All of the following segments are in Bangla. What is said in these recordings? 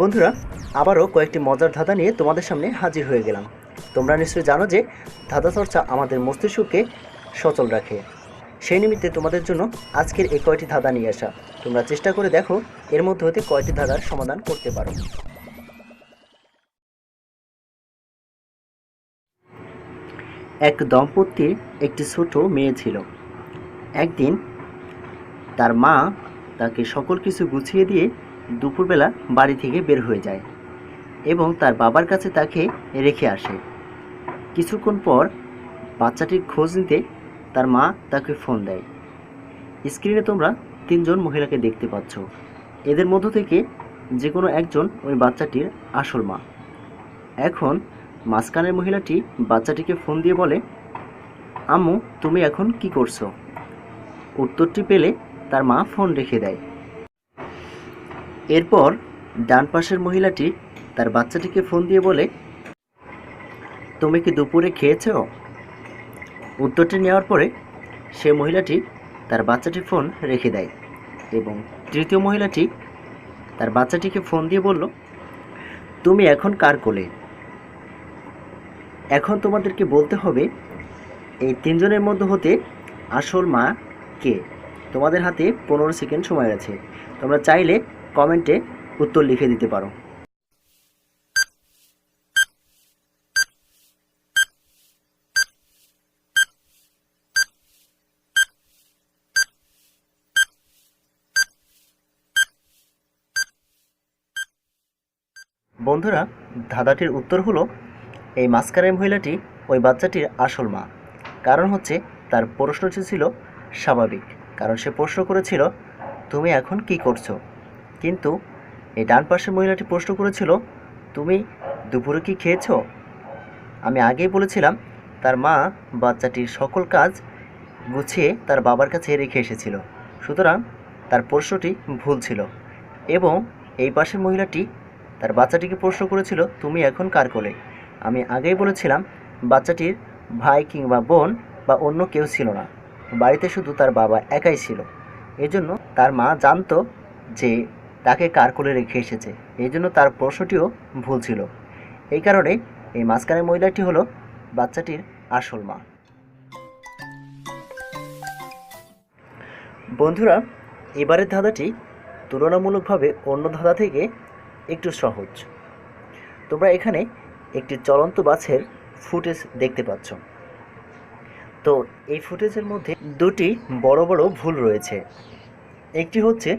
বন্ধুরা, আবারও কয়েকটি মজার ধাঁধা নিয়ে তোমাদের সামনে হাজির হয়ে গেলাম। তোমরা নিশ্চয়ই জানো যে ধাঁধা চর্চা আমাদের মস্তিষ্ককে সচল রাখে। সেই নিমিত্তে তোমাদের জন্য আজকের এই কয়টি ধাঁধা নিয়ে আসা। তোমরা চেষ্টা করে দেখো, এর মধ্যে হতে কয়টি ধাঁধার সমাধান করতে পারো। এক দম্পতির একটি ছোট মেয়ে ছিল। একদিন তার মা তাকে সকল কিছু গুছিয়ে দিয়ে দুপুরবেলা বাড়ি থেকে বের হয়ে যায় এবং তার বাবার কাছে তাকে রেখে আসে। কিছুক্ষণ পর বাচ্চাটির খোঁজ নিতে তার মা তাকে ফোন দেয়। স্ক্রিনে তোমরা তিনজন মহিলাকে দেখতে পাচ্ছ। এদের মধ্য থেকে যে কোনো একজন ওই বাচ্চাটির আসল মা। এখন মাঝখানের মহিলাটি বাচ্চাটিকে ফোন দিয়ে বলে, আম্মু, তুমি এখন কি করছ? উত্তরটি পেলে তার মা ফোন রেখে দেয়। এরপর ডান পাশের মহিলাটি তার বাচ্চাটিকে ফোন দিয়ে বলে, তুমি কি দুপুরে খেয়েছো? উত্তরটি নেওয়ার পরে সে মহিলাটি তার বাচ্চাটির ফোন রেখে দেয় এবং তৃতীয় মহিলাটি তার বাচ্চাটিকে ফোন দিয়ে বলল, তুমি এখন কার কোলে? এখন তোমাদেরকে বলতে হবে, এই তিনজনের মধ্যে হতে আসল মা কে? তোমাদের হাতে পনেরো সেকেন্ড সময় আছে। তোমরা চাইলে কমেন্টে উত্তর লিখে দিতে পারো। বন্ধুরা, ধাঁধাটির উত্তর হলো, এই মাস্কারের মহিলাটি ওই বাচ্চাটির আসল মা। কারণ হচ্ছে, তার প্রশ্নটি ছিল স্বাভাবিক। কারণ সে প্রশ্ন করেছিল, তুমি এখন কি করছ? কিন্তু এই ডান পাশের মহিলাটি প্রশ্ন করেছিল, তুমি দুপুরে কি খেয়েছো? আমি আগেই বলেছিলাম, তার মা বাচ্চাটির সকল কাজ গুছিয়ে তার বাবার কাছে রেখে এসেছিল। সুতরাং তার প্রশ্নটি ভুল ছিল এবং এই পাশের মহিলাটি তার বাচ্চাটিকে প্রশ্ন করেছিল, তুমি এখন কার কোলে? আমি আগেই বলেছিলাম, বাচ্চাটির ভাই কিংবা বোন বা অন্য কেউ ছিল না। বাড়িতে শুধু তার বাবা একাই ছিল। এজন্য তার মা জানতো যে তাকে কার কোলে রেখে এসেছে। এই জন্য তার প্রশ্নটিও ভুল ছিল। এই কারণে এই মাঝখানের মহিলাটি হলো বাচ্চাটির আসল মা। বন্ধুরা, এবারের ধাঁধাটি তুলনামূলকভাবে অন্য ধাঁধা থেকে একটু সহজ। তোমরা এখানে একটি চলন্ত বাসের ফুটেজ দেখতে পাচ্ছ। তো এই ফুটেজের মধ্যে দুটি বড় বড় ভুল রয়েছে। একটি হচ্ছে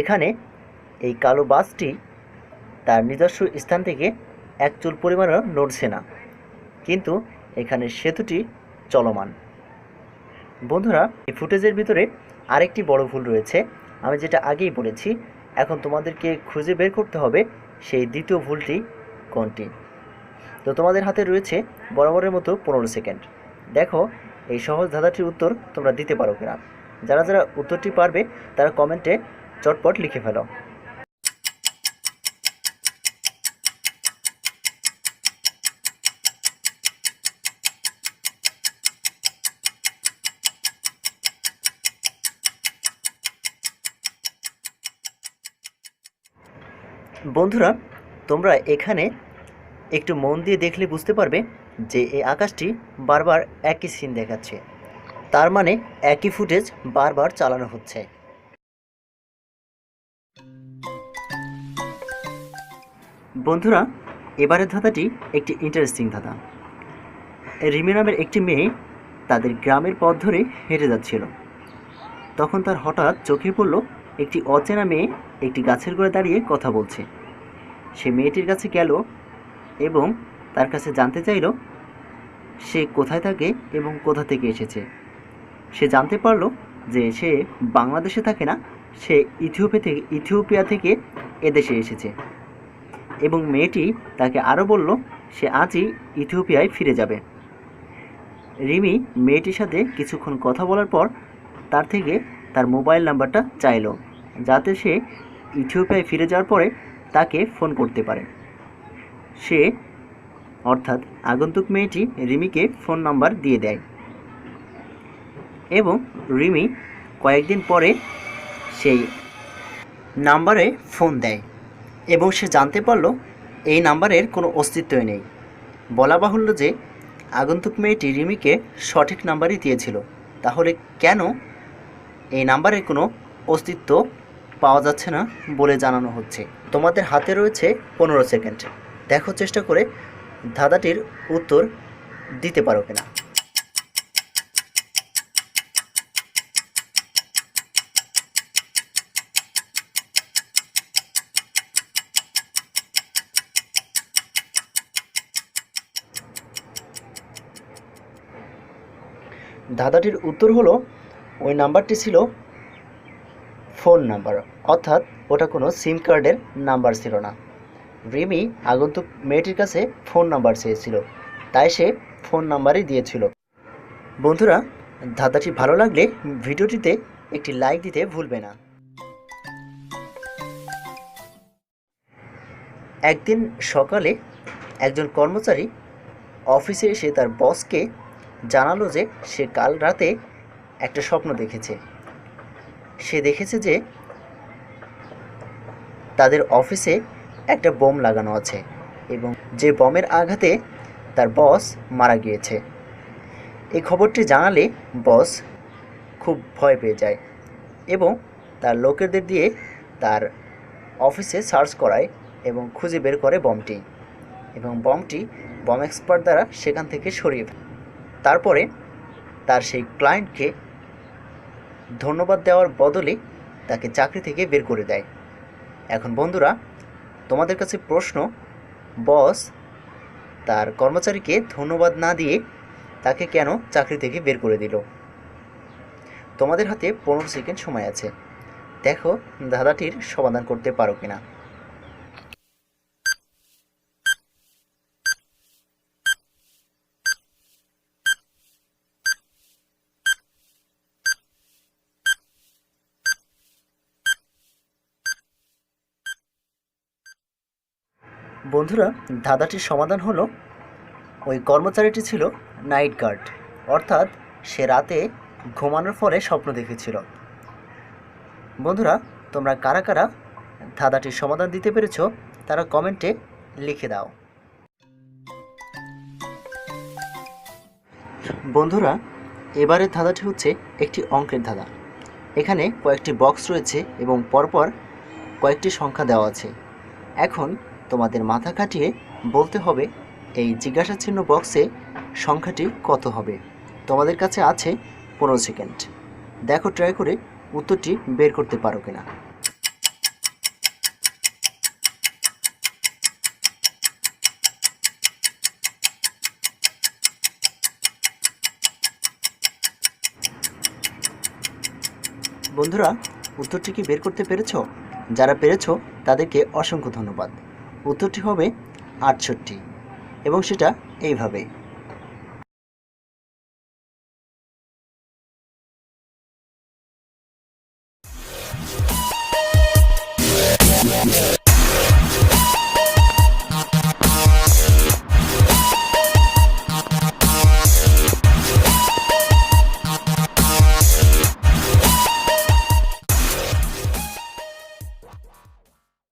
এখানে এই কালো বাসটি তার নিজস্ব স্থান থেকে এক চুল পরিমাণও নড়ছে না। কিন্তু এখানে সেতুটি চলমান। বন্ধুরা, এই ফুটেজের ভিতরে আরেকটি বড় ভুল রয়েছে। আমি যেটা আগেই বলেছি, এখন তোমাদেরকে খুঁজে বের করতে হবে সেই দ্বিতীয় ভুলটি কোনটি। তো তোমাদের হাতে রয়েছে বরাবরের মতো পনেরো সেকেন্ড। দেখো, এই সহজ ধাঁধাটির উত্তর তোমরা দিতে পারো কিনা। যারা যারা উত্তরটি পারবে, তারা কমেন্টে চটপট লিখে ফেলো। বন্ধুরা, তোমরা এখানে একটু মন দিয়ে দেখলে বুঝতে পারবে যে এই আকাশটি বারবার একই সিন দেখাচ্ছে। তার মানে একই ফুটেজ বারবার চালানো হচ্ছে। বন্ধুরা, এবারের ধাঁধাটি একটি ইন্টারেস্টিং ধাঁধা। রিমি নামের একটি মেয়ে তাদের গ্রামের পথ ধরে হেঁটে যাচ্ছিল। তখন তার হঠাৎ চোখে পড়ল একটি অচেনা মেয়ে একটি গাছের গোড়ায় দাঁড়িয়ে কথা বলছে। সে মেয়েটির কাছে গেল এবং তার কাছে জানতে চাইল, সে কোথায় থাকে এবং কোথা থেকে এসেছে। সে জানতে পারল যে সে বাংলাদেশে থাকে না, সে ইথিওপিয়া থেকে ইথিওপিয়া থেকে এদেশে এসেছে। এবং মেয়েটি তাকে আরও বলল, সে আজই ইথিওপিয়ায় ফিরে যাবে। রিমি মেয়েটির সাথে কিছুক্ষণ কথা বলার পর তার থেকে তার মোবাইল নাম্বারটা চাইলো, যাতে সে ইথিওপিয়ায় ফিরে যাওয়ার পরে তাকে ফোন করতে পারে। সে, অর্থাৎ আগন্তুক মেয়েটি রিমিকে ফোন নাম্বার দিয়ে দেয়। এবং রিমি কয়েকদিন পরে সেই নাম্বারে ফোন দেয় এবং সে জানতে পারল এই নাম্বারের কোনো অস্তিত্বই নেই। বলা বাহুল্য যে আগন্তুক মেয়েটি রিমিকে সঠিক নাম্বারই দিয়েছিল। তাহলে কেন এই নাম্বারের কোনো অস্তিত্ব পাওয়া যাচ্ছে না বলে জানানো হচ্ছে। তোমাদের হাতে রয়েছে পনেরো সেকেন্ড। দেখো চেষ্টা করে ধাঁধাটির উত্তর দিতে পারো কিনা। ধাঁধাটির উত্তর হলো ওই নাম্বারটি ছিল ফোন নাম্বার, অর্থাৎ ওটা কোনো সিম কার্ডের নাম্বার ছিল না। রিমি আগন্তুক মেয়েটির কাছে ফোন নাম্বার চেয়েছিল, তাই সে ফোন নাম্বারই দিয়েছিল। বন্ধুরা, ধাঁধাটি ভালো লাগলে ভিডিওটিতে একটি লাইক দিতে ভুলবে না। একদিন সকালে একজন কর্মচারী অফিসে এসে তার বসকে জানালো যে সে কাল রাতে একটা স্বপ্ন দেখেছে। সে দেখেছে যে তাদের অফিসে একটা বোম লাগানো আছে এবং যে বমের আঘাতে তার বস মারা গিয়েছে। এই খবরটি জানালে বস খুব ভয় পেয়ে যায় এবং তার লোকেদের দিয়ে তার অফিসে সার্চ করায় এবং খুঁজে বের করে বমটি এবং বমটি বম এক্সপার্ট দ্বারা সেখান থেকে সরিয়ে তারপরে তার সেই ক্লায়েন্টকে ধন্যবাদ দেওয়ার বদলে তাকে চাকরি থেকে বের করে দেয়। এখন বন্ধুরা, তোমাদের কাছে প্রশ্ন, বস তার কর্মচারীকে ধন্যবাদ না দিয়ে তাকে কেন চাকরি থেকে বের করে দিল? তোমাদের হাতে পনেরো সেকেন্ড সময় আছে। দেখো দাদাটির সমাধান করতে পারো কিনা। বন্ধুরা, ধাঁধাটির সমাধান হলো ওই কর্মচারীটি ছিল নাইট গার্ড। অর্থাৎ সে রাতে ঘুমানোর ফলে স্বপ্ন দেখেছিল। বন্ধুরা, তোমরা কারা কারা ধাঁধাটির সমাধান দিতে পেরেছ, তারা কমেন্টে লিখে দাও। বন্ধুরা, এবারের ধাঁধাটি হচ্ছে একটি অঙ্কের ধাঁধা। এখানে কয়েকটি বক্স রয়েছে এবং পরপর কয়েকটি সংখ্যা দেওয়া আছে। এখন তোমাদের মাথা কাটিয়ে বলতে হবে, এই জিজ্ঞাসা চিহ্ন বক্সে সংখ্যাটি কত হবে? তোমাদের কাছে আছে পনেরো সেকেন্ড দেখো ট্রাই করে উত্তরটি বের করতে পারো কিনা। বন্ধুরা, উত্তরটি কি বের করতে পেরেছ? যারা পেরেছ, তাদেরকে অসংখ্য ধন্যবাদ। উত্তরটি হবে আটষট্টি। এবং সেটা এইভাবে।